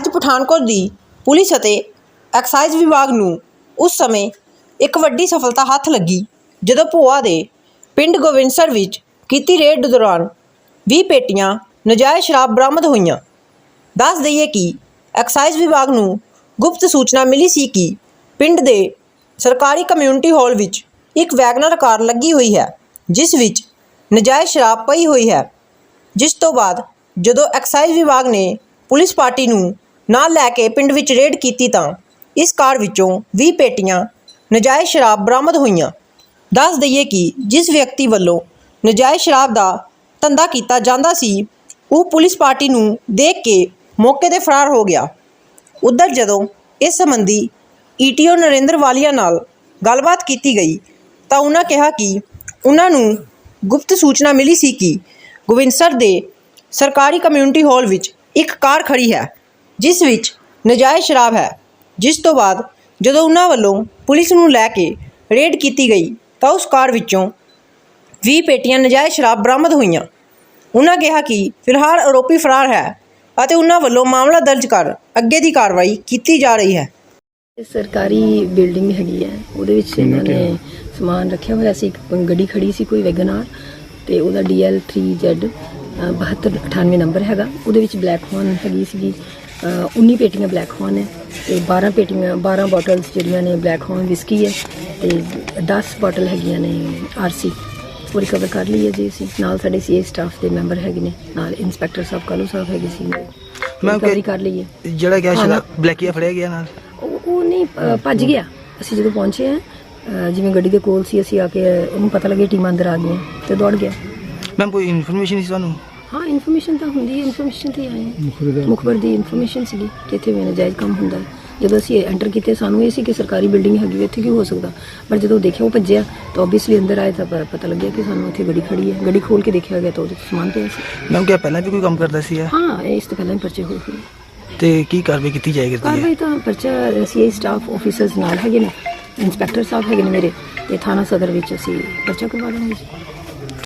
ਅੱਜ ਪਠਾਨਕੋਟ ਦੀ ਪੁਲਿਸ ਅਤੇ ਐਕਸਾਈਜ਼ ਵਿਭਾਗ ਨੂੰ ਉਸ ਸਮੇਂ ਇੱਕ ਵੱਡੀ ਸਫਲਤਾ ਹੱਥ ਲੱਗੀ, ਜਦੋਂ ਭੋਆ ਦੇ ਪਿੰਡ ਗੋਬਿੰਦਸਰ ਵਿੱਚ ਕੀਤੀ ਰੇਡ ਦੌਰਾਨ 20 ਪੇਟੀਆਂ ਨਜਾਇਜ਼ ਸ਼ਰਾਬ ਬਰਾਮਦ ਹੋਈਆਂ। ਦੱਸ ਦਈਏ ਕਿ ਐਕਸਾਈਜ਼ ਵਿਭਾਗ ਨੂੰ ਗੁਪਤ ਸੂਚਨਾ ਮਿਲੀ ਸੀ ਕਿ ਪਿੰਡ ਦੇ ਸਰਕਾਰੀ ਕਮਿਊਨਿਟੀ ਹਾਲ ਵਿੱਚ ਇੱਕ ਵੈਗਨਰ ਕਾਰ ਲੱਗੀ ਹੋਈ ਹੈ, ਜਿਸ ਵਿੱਚ ਨਜਾਇਜ਼ ਸ਼ਰਾਬ ਪਈ ਹੋਈ ਹੈ, ਜਿਸ ਤੋਂ ਬਾਅਦ ਜਦੋਂ ਐਕਸਾਈਜ਼ ਵਿਭਾਗ ਨੇ ਪੁਲਿਸ ਪਾਰਟੀ ਨੂੰ ਨਾਲ ਲੈ ਕੇ ਪਿੰਡ ਵਿੱਚ ਰੇਡ ਕੀਤੀ ਤਾਂ ਇਸ ਕਾਰ ਵਿੱਚੋਂ 20 ਪੇਟੀਆਂ ਨਜਾਇਜ਼ ਸ਼ਰਾਬ ਬਰਾਮਦ ਹੋਈਆਂ। ਦੱਸ ਦਈਏ ਕਿ ਜਿਸ ਵਿਅਕਤੀ ਵੱਲੋਂ ਨਜਾਇਜ਼ ਸ਼ਰਾਬ ਦਾ ਧੰਦਾ ਕੀਤਾ ਜਾਂਦਾ ਸੀ, ਉਹ ਪੁਲਿਸ ਪਾਰਟੀ ਨੂੰ ਦੇਖ ਕੇ ਮੌਕੇ ਤੇ ਫਰਾਰ ਹੋ ਗਿਆ। ਉਧਰ ਜਦੋਂ ਇਸ ਸੰਬੰਧੀ ਈਟੀਓ ਨਰਿੰਦਰ ਵਾਲੀਆ ਨਾਲ ਗੱਲਬਾਤ ਕੀਤੀ ਗਈ ਤਾਂ ਉਹਨਾਂ ਕਿਹਾ ਕਿ ਉਹਨਾਂ ਨੂੰ ਗੁਪਤ ਸੂਚਨਾ ਮਿਲੀ ਸੀ ਕਿ ਗੋਬਿੰਦਸਰ ਦੇ ਸਰਕਾਰੀ ਕਮਿਊਨਿਟੀ ਹਾਲ ਵਿੱਚ ਇੱਕ ਕਾਰ ਖੜੀ ਹੈ। ਜਿਸ ਵਿੱਚ ਨਜਾਇਜ਼ ਸ਼ਰਾਬ ਹੈ ਜਿਸ ਤੋਂ ਬਾਅਦ ਜਦੋਂ ਉਹਨਾਂ ਵੱਲੋਂ ਪੁਲਿਸ ਨੂੰ ਲੈ ਕੇ ਰੇਡ ਕੀਤੀ ਗਈ ਤਾਂ ਉਸ ਕਾਰ ਵਿੱਚੋਂ 20 ਪੇਟੀਆਂ ਨਜਾਇਜ਼ ਸ਼ਰਾਬ ਬਰਾਮਦ ਹੋਈਆਂ। ਉਹਨਾਂ ਕਿਹਾ ਕਿ ਫਿਲਹਾਲ ਆਰੋਪੀ ਫਰਾਰ ਹੈ ਅਤੇ ਉਹਨਾਂ ਵੱਲੋਂ ਮਾਮਲਾ ਦਰਜ ਕਰ ਅੱਗੇ ਦੀ ਕਾਰਵਾਈ ਕੀਤੀ ਜਾ ਰਹੀ ਹੈ। ਇਹ ਸਰਕਾਰੀ ਬਿਲਡਿੰਗ ਹੈਗੀ ਹੈ। ਉਹਦੇ ਵਿੱਚ ਇਹਨਾਂ ਨੇ ਸਮਾਨ ਰੱਖਿਆ ਹੋਇਆ ਸੀ। ਇੱਕ ਗੱਡੀ ਖੜੀ ਸੀ ਕੋਈ ਵੈਗਨਾਰ ਤੇ ਉਹਦਾ DL3Z 7298 ਨੰਬਰ ਹੈਗਾ। ਉਹਦੇ ਵਿੱਚ ਬਲੈਕ ਹੌਨ ਹੈਗੀ ਸੀਗੀ। 19 ਪੇਟੀਆਂ ਬਲੈਕ ਹੌਨ ਹੈ ਤੇ 12 ਪੇਟੀਆਂ 12 ਬੋਟਲਸ ਜਿਹੜੀਆਂ ਨੇ ਬਲੈਕ ਹੌਨ ਵਿਸਕੀ ਹੈ ਤੇ 10 ਬੋਟਲ ਹੈਗੀਆਂ ਨੇ ਆਰਸੀ ਉਹ ਰਿਕਵਰ ਕਰ ਲਈ ਹੈ ਜੀ ਅਸੀਂ। ਨਾਲ ਸਾਡੇ ਸੀਏ ਸਟਾਫ ਦੇ ਮੈਂਬਰ ਹੈਗੇ ਨੇ। ਨਾਲ ਇੰਸਪੈਕਟਰ ਸਾਹਿਬ ਕਾਲੂ ਸਾਹਿਬ ਹੈਗੇ ਸੀ। ਮੈਂ ਰਿਕਵਰੀ ਕਰ ਲਈ ਹੈ। ਜਿਹੜਾ ਗਿਆ ਹਾਂ, ਸ਼ਰਾਬ ਬਲੈਕੀਆ ਫੜਿਆ ਗਿਆ ਨਾਲ? ਉਹ ਨਹੀਂ ਭੱਜ ਗਿਆ। ਅਸੀਂ ਜਦੋਂ ਪਹੁੰਚੇ ਆ ਜਿਵੇਂ ਗੱਡੀ ਦੇ ਕੋਲ ਸੀ ਅਸੀਂ ਆ ਕੇ ਉਹਨੂੰ ਪਤਾ ਲੱਗਿਆ ਟੀਮਾਂ ਅੰਦਰ ਆ ਗਈਆਂ ਤੇ ਦੌੜ ਗਿਆ। ਮੈਮ ਕੋਈ ਇਨਫੋਰਮੇਸ਼ਨ ਸੀ ਤੁਹਾਨੂੰ? ਹਾਂ ਇਨਫੋਰਮੇਸ਼ਨ ਤਾਂ ਹੁੰਦੀ ਹੈ ਇਨਫੋਰਮੇਸ਼ਨ ਤੇ ਆਏ ਹਾਂ। ਮੁਖਬਰ ਦੀ ਇਨਫੋਰਮੇਸ਼ਨ ਸੀਗੀ ਕਿ ਇੱਥੇ ਵੀ ਨਜਾਇਜ਼ ਕੰਮ ਹੁੰਦਾ ਹੈ। ਜਦੋਂ ਅਸੀਂ ਐਂਟਰ ਕੀਤੇ ਸਾਨੂੰ ਇਹ ਸੀ ਕਿ ਸਰਕਾਰੀ ਬਿਲਡਿੰਗ ਹੈਗੀ ਹੈ, ਇੱਥੇ ਕੀ ਹੋ ਸਕਦਾ? ਪਰ ਜਦੋਂ ਦੇਖਿਆ ਉਹ ਭੱਜਿਆ ਤਾਂ ਆਬਵੀਅਸਲੀ ਅੰਦਰ ਆਏ ਤਾਂ ਪ- ਪਤਾ ਲੱਗਿਆ ਕਿ ਸਾਨੂੰ ਇੱਥੇ ਗੱਡੀ ਖੜੀ ਹੈ। ਗੱਡੀ ਖੋਲ ਕੇ ਦੇਖਿਆ ਗਿਆ ਤਾਂ ਉਹਦੇ 'ਚ ਸਮਾਨ ਪਿਆ ਸੀ। ਮੈਮ ਕਿਹਾ ਪਹਿਲਾਂ ਵੀ ਕੋਈ ਕੰਮ ਕਰਦਾ ਸੀ ਹਾਂ ਇਹ ਇਸ ਤੋਂ ਪਹਿਲਾਂ ਹੀ ਪਰਚੇ ਹੋਏ ਹੋਏ ਤੇ ਕੀ ਕਾਰਵਾਈ ਕੀਤੀ ਜਾਏਗੀ? ਕਾਰਵਾਈ ਤਾਂ ਪਰਚਾ ਸੀਆਈ ਸਟਾਫ ਆਫੀਸਰਸ ਨਾਲ ਹੈਗੇ ਨੇ ਇੰਸਪੈਕਟਰ ਸਾਹਿਬ ਹੈਗੇ ਨੇ ਮੇਰੇ ਤੇ ਥਾਣਾ ਸਦਰ ਵਿੱਚ ਅਸੀਂ ਪਰਚਾ ਕਰਵਾ ਦਾਂਗੇ ਜੀ।